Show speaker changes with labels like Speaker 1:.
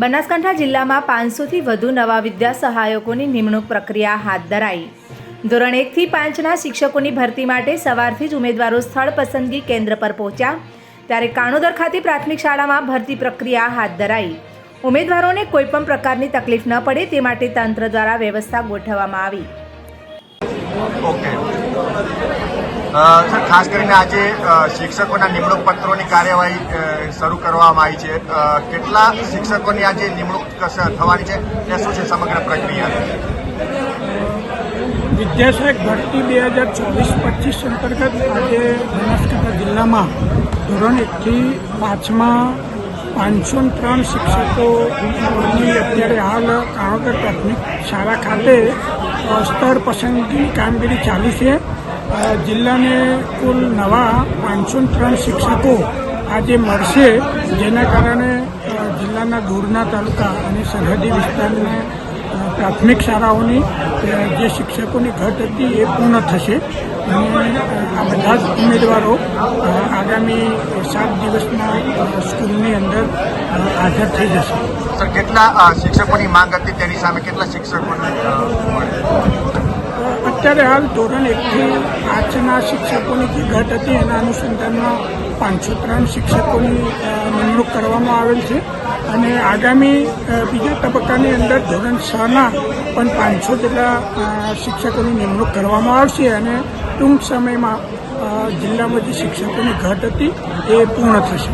Speaker 1: બનાસકાંઠા જિલ્લામાં પાંચસોથી વધુ નવા વિદ્યા સહાયકોની નિમણૂક પ્રક્રિયા હાથ ધરાઈ. ધોરણ એકથી પાંચના શિક્ષકોની ભરતી માટે સવારથી જ ઉમેદવારો સ્થળ પસંદગી કેન્દ્ર પર પહોંચ્યા. ત્યારે કાણોદર ખાતે પ્રાથમિક શાળામાં ભરતી પ્રક્રિયા હાથ ધરાઈ. ઉમેદવારોને કોઈપણ પ્રકારની તકલીફ ન પડે તે માટે તંત્ર દ્વારા વ્યવસ્થા ગોઠવવામાં આવી.
Speaker 2: સર, ખાસ કરીને આજે શિક્ષકોના નિમણૂક પત્રોની કાર્યવાહી શરૂ કરવામાં આવી છે. કેટલા શિક્ષકોની આજે નિમણૂક થવાની છે એ શું છે સમગ્ર પ્રક્રિયા?
Speaker 3: વિદ્યાસહાયક ભરતી બે હજાર ચોવીસ પચીસ અંતર્ગત આજે બનાસકાંઠા જિલ્લામાં ધોરણ એકથી પાંચમાં પાંચસો ત્રણ શિક્ષકોની અત્યારે હાલ કાણોદર પ્રાથમિક શાળા ખાતે સ્તર પસંદગીની કામગીરી ચાલુ છે. જિલ્લાને કુલ નવા પાંચસો ત્રણ શિક્ષકો આજે મળશે, જેના કારણે જિલ્લાના દૂરના તાલુકા અને સરહદી વિસ્તારના પ્રાથમિક શાળાઓની જે શિક્ષકોની ઘટ હતી એ પૂર્ણ થશે. અને આ બધા જ ઉમેદવારો આગામી સાત દિવસમાં સ્કૂલની અંદર હાજર થઈ જશે.
Speaker 2: સર, કેટલા શિક્ષકોની માંગ હતી? તેની સામે કેટલા શિક્ષકોને
Speaker 3: અત્યારે હાલ ધોરણ એકથી પાંચના શિક્ષકોની જે ઘટ હતી, એના અનુસંધાનમાં પાંચસો ત્રણ શિક્ષકોની નિમણૂક કરવામાં આવેલ છે. અને આગામી બીજા તબક્કાની અંદર ધોરણ છના પણ પાંચસો જેટલા શિક્ષકોની નિમણૂક કરવામાં આવશે અને ટૂંક સમયમાં જિલ્લામાં જે શિક્ષકોની ઘટ હતી, એ પૂર્ણ થશે.